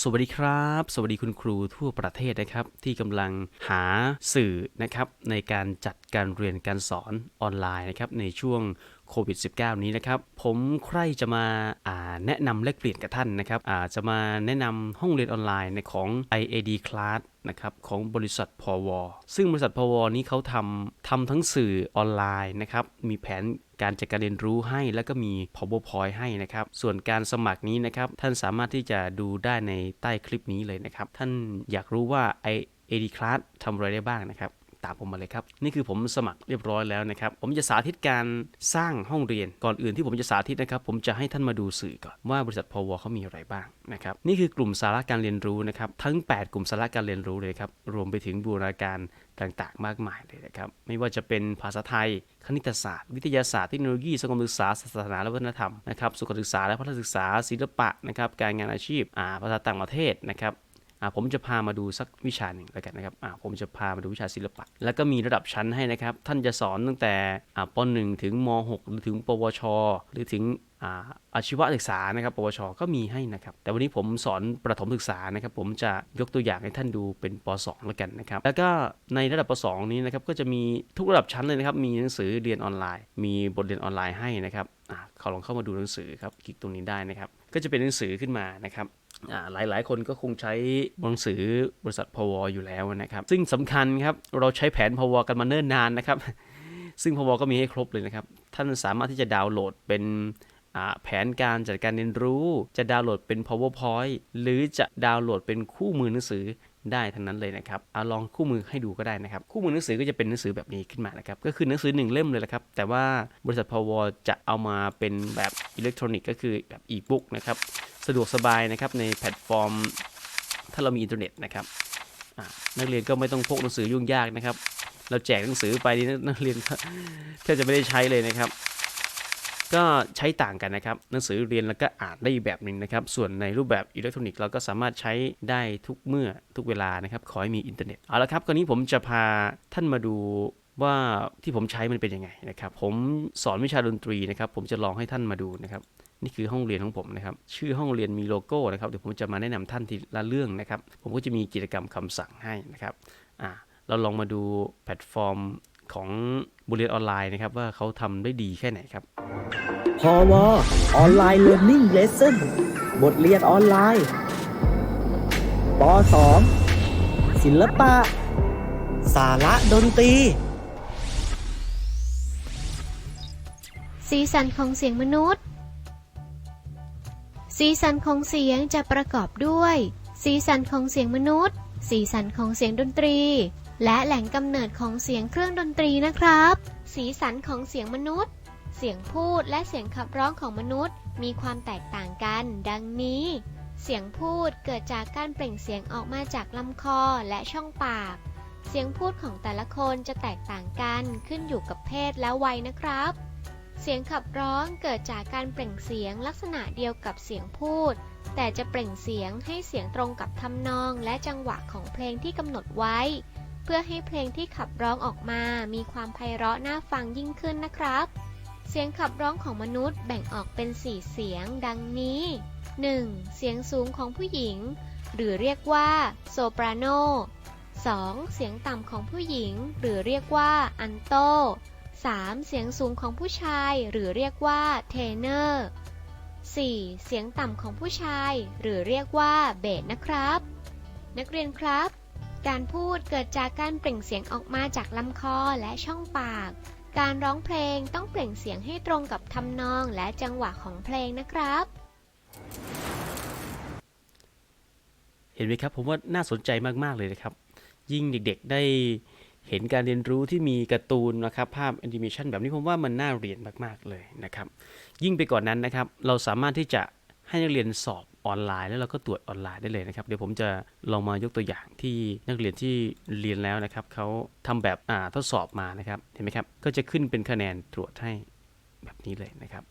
สวัสดีครับ สวัสดีคุณครูทั่วประเทศนะครับ ที่กำลังหาสื่อนะครับในการจัดการเรียนการสอนออนไลน์นะครับในช่วงโควิด -19 นี้นะครับ ผมใครจะมาแนะนำแลกเปลี่ยนกับท่านนะครับจะมาแนะนำห้องเรียนออนไลน์ในของ IAD Class นะครับของบริษัทพวซึ่งบริษัทพวนี้เขาทำทำทั้งสื่อออนไลน์นะครับ มีแผนการจัดการเรียนรู้ให้ แล้วก็มี powerpoint ให้นะครับ ส่วนการสมัครนี้นะครับ ท่านสามารถที่จะดูได้ในใต้คลิปนี้เลยนะครับ ท่านอยากรู้ว่า IAD Class ทำอะไรได้บ้างนะครับ ตามผมมาเลยครับ นี่คือผมสมัครเรียบร้อยแล้วนะครับ ผมจะสาธิตการสร้างห้องเรียนก่อนอื่นที่ผมจะสาธิตนะครับ ผมจะให้ท่านมาดูสื่อก่อนว่าบริษัทพวเขามีอะไรบ้างนะครับนี่คือกลุ่มสาระการเรียนรู้นะครับทั้ง 8 กลุ่มสาระการเรียนรู้เลยครับรวมไปถึงบูรณาการต่างๆ มากมายเลยนะครับไม่ว่าจะเป็นภาษาไทย คณิตศาสตร์ วิทยาศาสตร์เทคโนโลยีสังคมศึกษาศาสนาและวัฒนธรรมนะครับสุขศึกษาและพัฒนศึกษาศิลปะนะครับการงานอาชีพอาภาษาต่างประเทศนะครับ ผมจะพามาดูสักวิชาหนึ่งแล้วกันนะครับอ่าผมจะพามาดูวิชาศิลปะ แล้วก็มีระดับชั้นให้นะครับ ท่านจะสอนตั้งแต่อ่าป .1 ถึงม .6 หรือถึง ปวช หรือถึงอ่าอาชีวศึกษานะครับ ปวช ก็มีให้นะครับ แต่วันนี้ผมสอนประถมศึกษานะครับ ผมจะยกตัวอย่างให้ท่านดูเป็นป .2 แล้วกันนะครับ แล้วก็ในระดับป .2 นี้นะครับ ก็จะมีทุกระดับชั้นเลยนะครับ มีหนังสือเรียนออนไลน์ มีบทเรียนออนไลน์ให้นะครับอ่าเขาลองเข้ามาดูหนังสือครับ คลิกตรงนี้ได้นะครับ ก็จะเป็นหนังสือขึ้นมานะครับ อ่ายหลายคนก็คงใช้หนังสือบริษัทพวอยู่แล้วนะครับ ซึ่งสำคัญครับเราใช้แผนพวกันมาเนิ่นนานนะครับ ซึ่งพวก็มีให้ครบเลยนะครับ ท่านสามารถที่จะดาวน์โหลดเป็นแผนการจัดการเรียนรู้ จะดาวน์โหลดเป็น powerpoint หรือจะดาวน์โหลดเป็นคู่มือหนังสือได้ทั้งนั้นเลยนะครับเอาลองคู่มือให้ดูก็ได้นะครับ คู่มือหนังสือก็จะเป็นหนังสือแบบนี้ขึ้นมานะครับ ก็คือหนังสือหนึ่งเล่มเลยละครับ แต่ว่าบริษัทพวจะเอามาเป็นแบบอิเล็กทรอนิกส์ก็คือแบบอีบุ๊กนะครับ สะดวกสบายนะครับในแพลตฟอร์ม ถ้าเรามีอินเทอร์เน็ตนะครับนักเรียนก็ไม่ต้องพกหนังสือยุ่งยากนะครับ เราแจกหนังสือไปนี่นักเรียนแทบจะไม่ได้ใช้เลยนะครับ ก็ใช้ต่างกันนะครับ หนังสือเรียนแล้วก็อ่านได้อีกแบบหนึ่งนะครับ ส่วนในรูปแบบอิเล็กทรอนิกส์เราก็สามารถใช้ได้ทุกเมื่อทุกเวลานะครับ ขอให้มีอินเทอร์เน็ต เอาละครับคราวนี้ผมจะพาท่านมาดูว่าที่ผมใช้มันเป็นยังไงนะครับ ผมสอนวิชาดนตรีนะครับ ผมจะลองให้ท่านมาดูนะครับ นี่คือห้องเรียนของผมนะครับ ชื่อห้องเรียนมีโลโก้นะครับ เดี๋ยวผมจะมาแนะนำท่านทีละเรื่องนะครับ ผมก็จะมีกิจกรรมคำสั่งให้นะครับ อ่า เราลองมาดูแพลตฟอร์มของบทเรียนออนไลน์นะครับ ว่าเขาทำได้ดีแค่ไหนครับพอวออนไลน์เรียนนิ่งเลสเซ่นบทเรียนออนไลน์ป .2 ศิลปะ สาระดนตรี สีสันของเสียงมนุษย์ สีสันของเสียงจะประกอบด้วย สีสันของเสียงมนุษย์ สีสันของเสียงดนตรี และแหล่งกำเนิดของเสียงเครื่องดนตรีนะครับ สีสันของเสียงมนุษย์ เสียงพูดและเสียงขับร้องของมนุษย์ มีความแตกต่างกัน ดังนี้ เสียงพูดเกิดจากการเปล่งเสียงออกมาจากลำคอและช่องปาก เสียงพูดของแต่ละคนจะแตกต่างกันขึ้นอยู่กับเพศและวัยนะครับ เสียงขับร้องเกิดจากการเปล่งเสียงลักษณะเดียวกับเสียงพูด แต่จะเปล่งเสียงให้เสียงตรงกับทำนองและจังหวะของเพลงที่กำหนดไว้ เพื่อให้เพลงที่ขับร้องออกมา มีความไพเราะน่าฟังยิ่งขึ้นนะครับ เสียงขับร้องของมนุษย์แบ่งออกเป็น 4 เสียงดังนี้ 1. เสียงสูงของผู้หญิง หรือเรียกว่าโซปราโน 2. เสียงต่ำของผู้หญิง หรือเรียกว่าอันโต 3. เสียงสูงของผู้ชายหรือเรียกว่าเทเนอร์ 4. เสียงต่ำของผู้ชาย หรือเรียกว่าเบสนะครับ นักเรียนครับ การพูดเกิดจากการเปล่งเสียงออกมาจากลำคอและช่องปาก การร้องเพลงต้องเปล่งเสียงให้ตรงกับทำนองและจังหวะของเพลงนะครับ เห็นไหมครับผมว่าน่าสนใจมากๆเลยนะครับ ยิ่งเด็กๆได้ เห็นการเรียนรู้ที่มีการ์ตูนนะครับภาพแอนิเมชันแบบนี้ผมว่ามันน่าเรียนมากๆเลยนะครับยิ่งไปกว่านนั้นนะครับเราสามารถที่จะให้นักเรียนสอบออนไลน์ แล้วเราก็ตรวจออนไลน์ได้เลยนะครับเดี๋ยวผมจะลองมายกตัวอย่างที่นักเรียนที่เรียนแล้วนะครับเขาทำแบบอ่าทดสอบมานะครับเห็นไหมครับก็จะขึ้นเป็นคะแนนตรวจให้แบบนี้เลยนะครับ